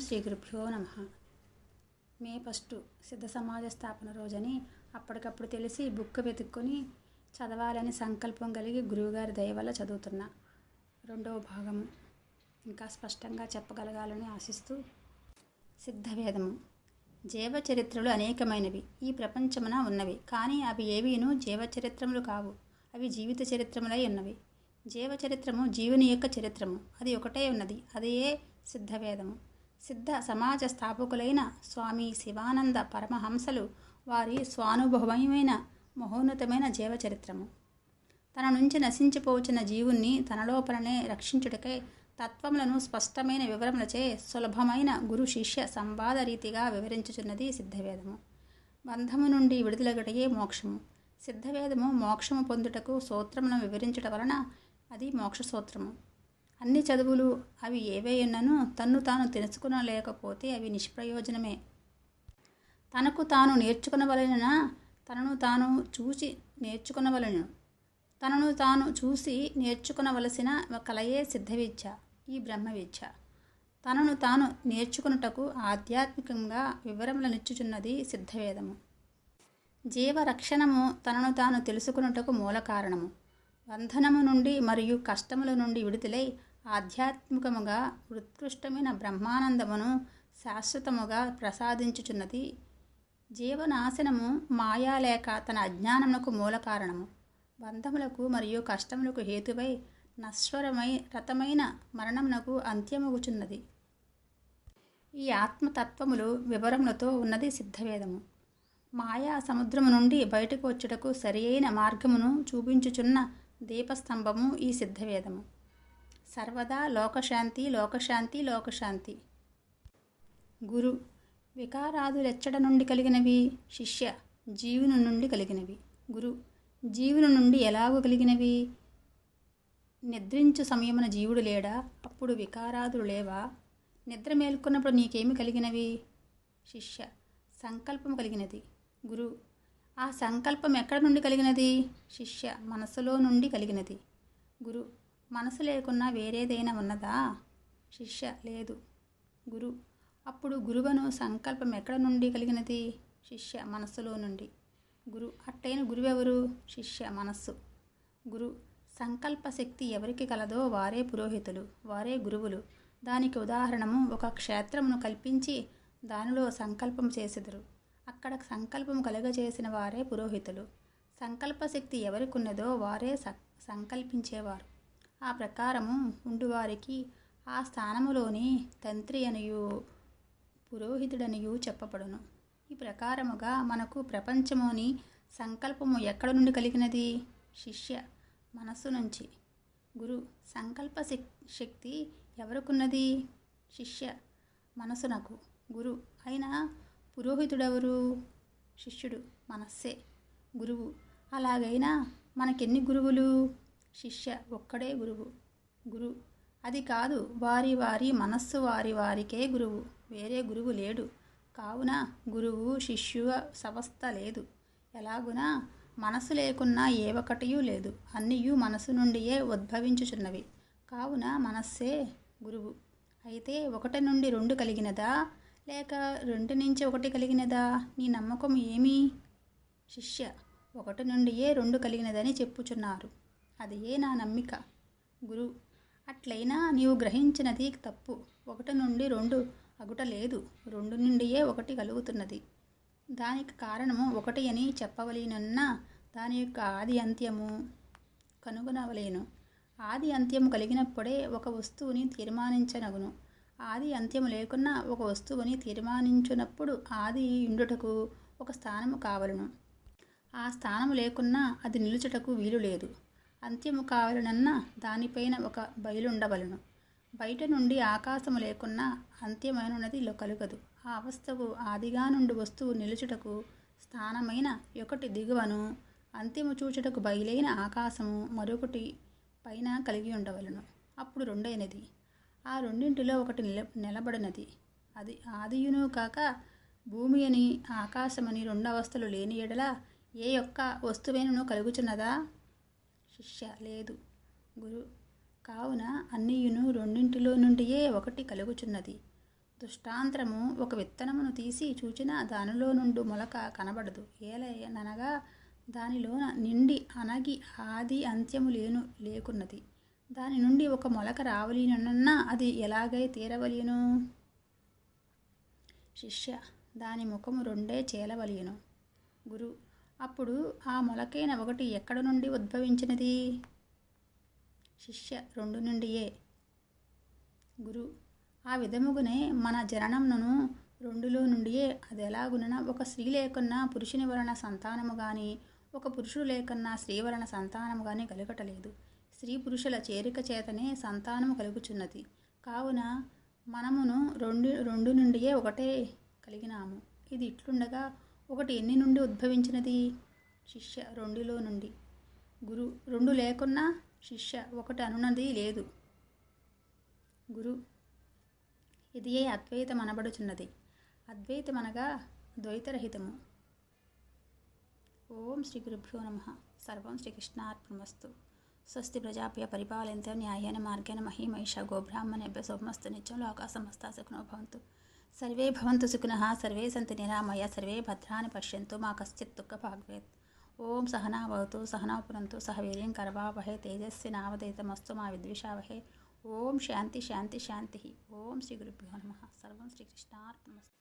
శ్రీ గురుభ్యో నమ. May first సిద్ధ సమాజ స్థాపన రోజని అప్పటికప్పుడు తెలిసి బుక్ వెతుక్కొని చదవాలని సంకల్పం కలిగి గురువుగారి దయ వల్ల చదువుతున్నా. రెండవ భాగం. ఇంకా స్పష్టంగా చెప్పగలగాలని ఆశిస్తూ సిద్ధవేదము జీవచరిత్రలు అనేకమైనవి. ఈ ప్రపంచమున ఉన్నవి. కానీ అవి ఏవీను జీవచరిత్రములు కావు. అవి జీవిత చరిత్రములై ఉన్నవి. జీవచరిత్రము జీవుని యొక్క చరిత్రము. అది ఒకటే ఉన్నది. అదే సిద్ధవేదము సిద్ధ సమాజ స్థాపకులైన స్వామి శివానంద పరమహంసలు వారి స్వానుభవమైన మహోన్నతమైన జీవచరిత్రము. తన నుంచి నశించిపోచిన జీవుణ్ణి తనలోపలనే రక్షించుటకై తత్వములను స్పష్టమైన వివరములచే సులభమైన గురు శిష్య సంవాద రీతిగా వివరించుచున్నది సిద్ధవేదము. బంధము నుండి విడుదలగటయే మోక్షము. సిద్ధవేదము మోక్షము పొందుటకు సూత్రములను వివరించుట వలన అది మోక్ష సూత్రము అన్ని చదువులు అవి ఏవేయున్నను తన్ను తాను తెలుసుకునలేకపోతే అవి నిష్ప్రయోజనమే. తనకు తాను నేర్చుకునవలన తనను తాను చూసి నేర్చుకునవలను. తనను తాను చూసి నేర్చుకునవలసిన కలయే సిద్ధవిద్య ఈ బ్రహ్మ విద్య తనను తాను నేర్చుకున్నటకు ఆధ్యాత్మికంగా వివరములనిచ్చుచున్నది సిద్ధవేదము. జీవరక్షణము తనను తాను తెలుసుకున్నటకు మూల కారణము. బంధనము నుండి మరియు కష్టముల నుండి విడుదలై ఆధ్యాత్మికముగా ఉత్కృష్టమైన బ్రహ్మానందమును శాశ్వతముగా ప్రసాదించుచున్నది జీవనాశనము మాయా లేక తన అజ్ఞానమునకు మూల కారణము. బంధములకు మరియు కష్టములకు హేతువై నశ్వరమై రతమైన మరణమునకు అంత్యముగుచున్నది. ఈ ఆత్మతత్వములు వివరములతో ఉన్నది సిద్ధవేదము. మాయా సముద్రము నుండి బయటకు వచ్చుటకు సరియైన మార్గమును చూపించుచున్న దీపస్తంభము ఈ సిద్ధవేదము. సర్వదా లోకశాంతి లోకశాంతి లోకశాంతి. గురు వికారాదులెచ్చడ నుండి కలిగినవి శిష్య జీవుని నుండి కలిగినవి. గురు జీవుని నుండి ఎలాగో కలిగినవి? నిద్రించు సమయమున జీవుడు లేడా? అప్పుడు వికారాదులు లేవా? నిద్ర మేల్కొన్నప్పుడు నీకేమి కలిగినవి? శిష్య సంకల్పం కలిగినది. గురు ఆ సంకల్పం ఎక్కడ నుండి కలిగినది? శిష్య మనసులో నుండి కలిగినది. గురు మనసు లేకున్నా వేరేదైనా ఉన్నదా? శిష్య లేదు. గురు. అప్పుడు గురువను సంకల్పం ఎక్కడ నుండి కలిగినది? శిష్య మనస్సులో నుండి. గురు. అట్టైన గురువెవరు? శిష్య మనస్సు. గురు. సంకల్ప శక్తి ఎవరికి కలదో వారే పురోహితులు వారే గురువులు. దానికి ఉదాహరణము ఒక క్షేత్రమును కల్పించి దానిలో సంకల్పం చేసెదరు. అక్కడ సంకల్పం కలుగజేసిన వారే పురోహితులు. సంకల్పశక్తి ఎవరికి ఎవరికున్నదో వారే స సంకల్పించేవారు. ఆ ప్రకారము ఉండువారికి ఆ స్థానములోని తంత్రి అనియు పురోహితుడనియు చెప్పబడును. ఈ ప్రకారముగా మనకు ప్రపంచముని సంకల్పము ఎక్కడ నుండి కలిగినది? శిష్య మనస్సు నుంచి. గురు సంకల్ప శక్తి ఎవరికున్నది? శిష్య మనసునకు గురు అయిన పురోహితుడెవరు? శిష్యుడు మనస్సే. గురువు. అలాగైనా మనకెన్ని గురువులు? శిష్య ఒక్కడే గురువు. గురు. అది కాదు వారి వారి మనస్సు వారి వారికే గురువు. వేరే గురువు లేడు. కావున గురువు శిష్యు సంస్థ లేదు. ఎలాగునా? మనసు లేకున్నా ఏ ఒకటియూ లేదు. అన్నియూ మనసు నుండియే ఉద్భవించుచున్నవి. కావున మనస్సే గురువు. అయితే ఒకటి నుండి రెండు కలిగినదా? లేక రెండు నుంచి ఒకటి కలిగినదా? నీ నమ్మకం ఏమి? శిష్య ఒకటి నుండియే రెండు కలిగినదని చెప్పుచున్నారు. అదే నా నమ్మిక? గురు. అట్లయినా నీవు గ్రహించినది తప్పు. ఒకటి నుండి రెండు అగుట లేదు. రెండు నుండియే ఒకటి కలుగుతున్నది. దానికి కారణము ఒకటి అని చెప్పవలేనన్నా దాని యొక్క ఆది అంత్యము కనుగొనవలేను. ఆది అంత్యము కలిగినప్పుడే ఒక వస్తువుని తీర్మానించనగును. ఆది అంత్యము లేకున్నా ఒక వస్తువుని తీర్మానించునప్పుడు ఆది ఇండుటకు ఒక స్థానము కావలను. ఆ స్థానము లేకున్నా అది నిలుచుటకు వీలు లేదు. అంత్యము కావాలనన్నా దానిపైన ఒక బయలుండవలను. బయట నుండి ఆకాశము లేకున్నా అంత్యమైనది కలుగదు. ఆ అవస్థకు ఆదిగా నుండి వస్తువు నిలుచుటకు స్థానమైన ఒకటి దిగువను అంతిము చూచుటకు బయలైన ఆకాశము మరొకటి పైన కలిగి ఉండవలను అప్పుడు రెండైనది. ఆ రెండింటిలో ఒకటి నిల నిలబడినది. అది ఆదియును కాక భూమి అని ఆకాశమని రెండు అవస్థలు లేని ఎడల ఏ యొక్క వస్తువైనను కలుగుచున్నదా? శిష్య లేదు. గురు కావున అన్నీయును రెండింటిలో నుండియే ఒకటి కలుగుచున్నది. దృష్టాంతరము ఒక విత్తనమును తీసి చూచిన దానిలో నుండి మొలక కనబడదు. ఏలనగా దానిలో నిండి అనగి ఆది అంత్యము లేను లేకున్నది. దాని నుండి ఒక మొలక రావలేనన్నా అది ఎలాగై తీరవలేను శిష్య దాని ముఖము రెండే చేలవలేను గురు అప్పుడు ఆ మొలకైన ఒకటి ఎక్కడ నుండి ఉద్భవించినది? శిష్య రెండు నుండియే గురు ఆ విధముగానే మన జననంను రెండులో నుండియే అది ఎలాగున ఒక స్త్రీ లేకున్నా పురుషుని వలన సంతానము కానీ ఒక పురుషుడు లేకున్నా స్త్రీ వలన సంతానము కానీ కలుగటలేదు. స్త్రీ పురుషుల చేరిక చేతనే సంతానము కలుగుచున్నది. కావున మనమును రెండు రెండు నుండియే ఒకటే కలిగినాము. ఇది ఇట్లుండగా ఒకటి ఎన్ని నుండి ఉద్భవించినది? శిష్య రెండులో నుండి. గురు రెండు లేకున్నా శిష్య ఒకటి అనున్నది లేదు. గురు ఇది ఏ అద్వైతం అనబడుచున్నది అద్వైతం అనగా ద్వైతరహితము. ఓం శ్రీ గురుభ్యో నమ. సర్వం శ్రీకృష్ణార్పణమస్తు స్వస్తి ప్రజాప్య పరిపాలయంతో న్యాయేన మార్గేణ మహిమహిష గోబ్రాహ్మణేభ్య సోమస్తు. నిత్యంలో లోకాసమస్తా సుఖినో భవంతు. సర్వే భవంతు సుఖినః సర్వే సంతు నిరామయ సర్వే భద్రాని పశ్యంతు మా కశ్చిత్ దుఃఖభాగ్వేత్ ఓం సహనా భవతు సహనా పునంతు సహ వీర్యం కరవావహే తేజస్వి నావదేతమస్తు మా విద్విషావహే ఓం శాంతి శాంతి శాంతి ఓం శ్రీ గురుభ్యో నమ సర్వం శ్రీకృష్ణార్పణమస్తు ఓం